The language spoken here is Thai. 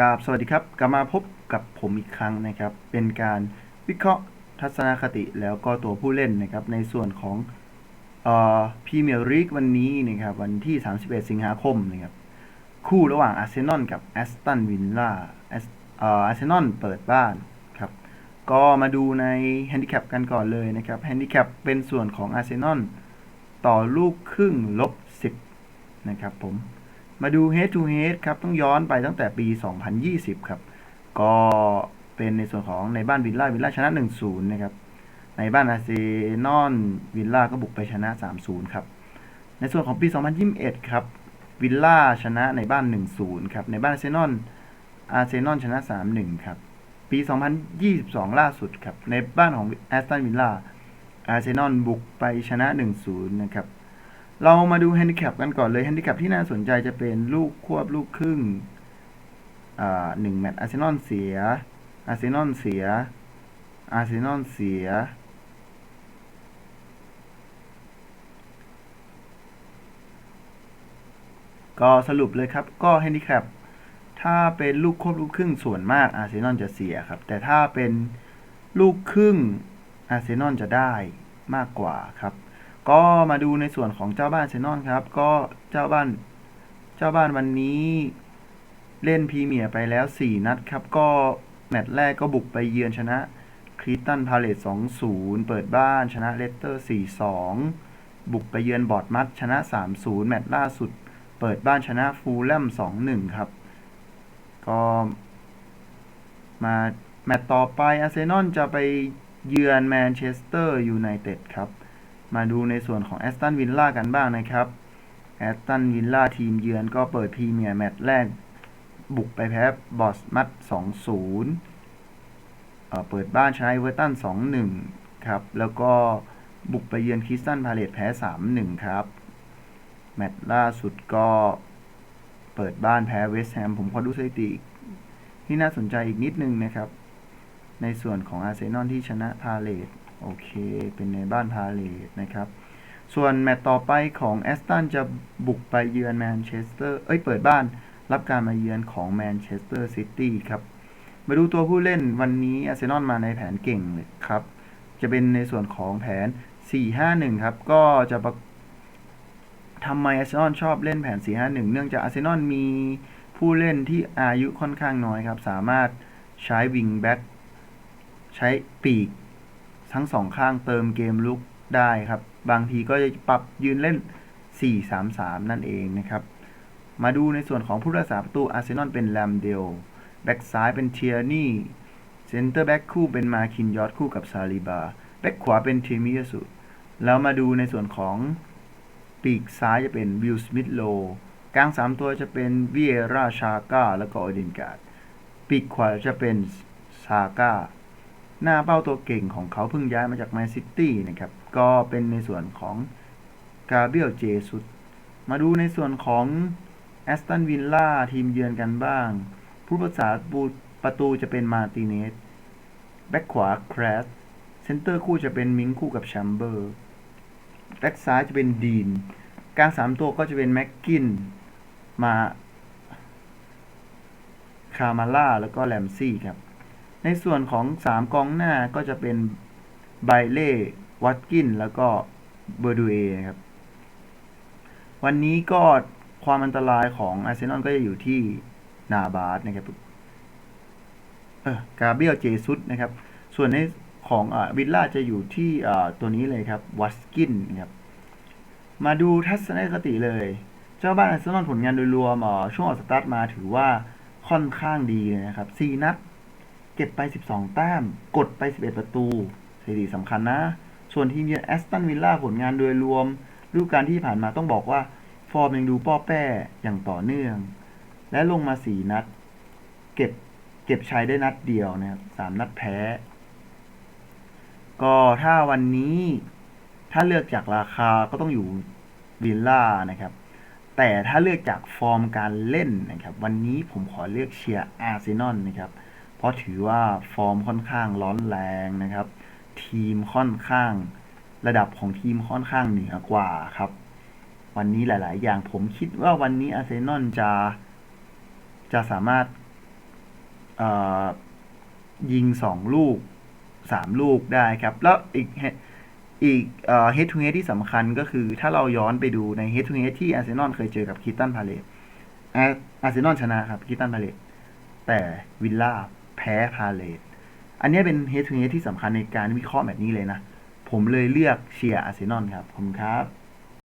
กับสวัสดีครับกลับมาพบกับผมอีกครั้งนะครับ เป็นการวิเคราะห์ทัศนคติแล้วก็ตัวผู้เล่นนะครับ ในส่วนของเอ่อพรีเมียร์ลีกวันนี้นะครับวันที่ 31 สิงหาคมนะครับคู่ระหว่างอาร์เซนอลกับแอสตันวิลล่าเอ่ออาร์เซนอลเปิดบ้านครับ ก็มาดูในแฮนดิแคปกันก่อนเลยนะครับแฮนดิแคปเป็นส่วนของอาร์เซนอลต่อลูกครึ่งลบ 10 นะครับผม มาดู head to head ครับ ต้องย้อนไปตั้งแต่ปี 2020 ครับ ก็เป็นในส่วนของในบ้านวิลล่าวิลล่าชนะ 1-0 นะครับ ในบ้านอาเซนอลวิลล่าก็บุกไปชนะ 3-0 ครับ ในส่วนของปี 2021 ครับ วิลล่าชนะในบ้าน 1-0 ครับ ในบ้านอาเซนอลอาเซนอลชนะ 3-1 ครับ ปี 2022 ล่าสุดครับ ในบ้านของแอสตันวิลล่าอาเซนอลบุกไปชนะ 1-0 นะครับ เรามาดูแฮนดิแคปกันก่อนเลยแฮนดิแคปที่น่าสนใจจะเป็นลูกควบลูกครึ่งหนึ่งแมตช์อาร์เซนอลเสีย อาร์เซนอลเสีย อาร์เซนอลเสีย ก็สรุปเลยครับ ก็แฮนดิแคปถ้าเป็นลูกควบลูกครึ่งส่วนมากอาร์เซนอลจะเสียครับ แต่ถ้าเป็นลูกครึ่งอาร์เซนอลจะได้มากกว่าครับ ก็มาดูในส่วนของเจ้าบ้านเซนอลครับ ก็เจ้าบ้าน เจ้าบ้านวันนี้เล่นพรีเมียร์ไปแล้ว 4 นัดครับ ก็แมตช์แรกก็บุกไปเยือนชนะคริสตันพาเลต2-0 เปิดบ้านชนะเลสเตอร์ 4-2 บุกไปเยือนบอร์ดมัดชนะ 3-0 แมตช์ล่าสุด เปิดบ้านชนะฟูลแลม2-1 ครับ ก็มาแมตช์ต่อไปอาร์เซนอลจะไปเยือนแมนเชสเตอร์ยูไนเต็ดครับ มาดูในส่วนของแอสตันวิลล่ากันบ้างนะครับแอสตันวิลล่าทีมเยือนก็เปิดพรีเมียร์แมตช์แรก บุกไปแพ้บอสมัด2-0เอ่อเปิดบ้านชนะเวอร์ตัน2-1ครับ แล้วก็บุกไปเยือนคริสตันพาเลตแพ้3-1ครับ แมตช์ล่าสุดก็เปิดบ้านแพ้เวสต์แฮม ผมขอดูสถิติที่น่าสนใจอีกนิดนึงนะครับ ในส่วนของอาร์เซนอลที่ชนะพาเลต โอเค เป็นในบ้านพาเลตนะครับ ส่วนแมตตช์ต่อไปของแอสตันจะบุกไปเยือนแมนเชสเตอร์ เอ้ย เปิดบ้านรับการมาเยือนของแมนเชสเตอร์ซิตี้ครับ มาดูตัวผู้เล่นวันนี้อาร์เซนอลมาในแผนเก่งเลยครับ จะเป็นในส่วนของแผน 4-5-1 ครับ ก็จะทำไมอาร์เซนอลชอบเล่นแผน 4-5-1 เนื่องจากอาร์เซนอลมีผู้เล่นที่อายุค่อนข้างน้อยครับ สามารถใช้วิงแบ็กใช้ปีก ทั้งสองข้างเติมเกมลุกได้ครับ บางทีก็จะปรับยืนเล่น 4-3-3 นั่นเองนะครับ มาดูในส่วนของผู้รักษาประตูอาร์เซนอลเป็นแลมเดลแบ็กซ้ายเป็นเทียนี่เซนเตอร์แบ็กคู่เป็นมาคินยอดคู่กับซาลิบาแบ็กขวาเป็นเทมิยาสุแล้วมาดูในส่วนของปีกซ้ายจะเป็นวิลสมิธโลกลาง 3 ตัวจะเป็นวิเอราชาก้าแล้วก็อดินการ์ดปีกขวาจะเป็นซาก้า หน้าเป้าตัวเก่งของเขาเพิ่งย้ายมาจากแมนซิตี้นะครับ ก็เป็นในส่วนของกาเบียลเจสุสมาดูในส่วนของแอสตันวิลล่าทีมเยือนกันบ้าง ผู้ปรักษาประตูจะเป็นมาติเนส แบ็กขวาแครสเซนเตอร์คู่จะเป็นมิงคู่กับแชมเบอร์ แบ็กซ้ายจะเป็นดีน กลางสามตัวก็จะเป็นแม็กกิน มา คามาล่า แล้วก็แลมซี่ครับ ในส่วนของ 3 กองหน้าก็จะเป็นไบเล่วัตกิน แล้วก็เบอร์ดูเอครับ วันนี้ก็ความอันตรายของอาร์เซนอลก็จะอยู่ที่นาบาสนะครับเออกาเบียลเจซุสนะครับ ส่วนในของอวิลล่าจะอยู่ที่ตัวนี้เลยครับวัตกินครับ มาดูทัศนคติเลย เจ้าบ้านอาร์เซนอลผลงานโดยรวมช่วงออกสตาร์ทมาถือว่าค่อนข้างดีเลยนะครับ4นัด เก็บไป 12 แต้ม กดไป 11 ประตูสถิติสำคัญนะ ส่วนทีมเยือนแอสตันวิลล่าผลงานโดยรวมฤดูกาลที่ผ่านมาต้องบอกว่า ฟอร์มยังดูป้อแป้อย่างต่อเนื่อง และลงมา 4 นัด เก็บเก็บชัยได้นัดเดียวนะครับสามนัดแพ้ ก็ถ้าวันนี้ถ้าเลือกจากราคาก็ต้องอยู่วิลล่านะครับ แต่ถ้าเลือกจากฟอร์มการเล่นนะครับ วันนี้ผมขอเลือกเชียร์อาร์เซนอลนะครับ เพราะถือว่าฟอร์มค่อนข้างร้อนแรงนะครับ ทีมค่อนข้าง ระดับของทีมค่อนข้างเหนือกว่าครับ วันนี้หลาย ๆ อย่างผมคิดว่าวันนี้อาร์เซนอลจะจะสามารถเอ่อยิงสองลูกสามลูกได้ครับ แล้วอีกอีกเอ่อ head to head ที่สำคัญก็คือถ้าเราย้อนไปดูใน head to head ที่อาร์เซนอลเคยเจอกับคิตตันพาเลตอาร์เซนอลชนะครับคิตตันพาเลตแต่วิลล่า พ้พาเลตอันนี้เป็นเฮดทูเฮดที่สำคัญในการวิเคราะห์แบบนี้เลยนะ ผมเลยเลือกเชียร์อาร์เซนอลครับ ขอบคุณครับ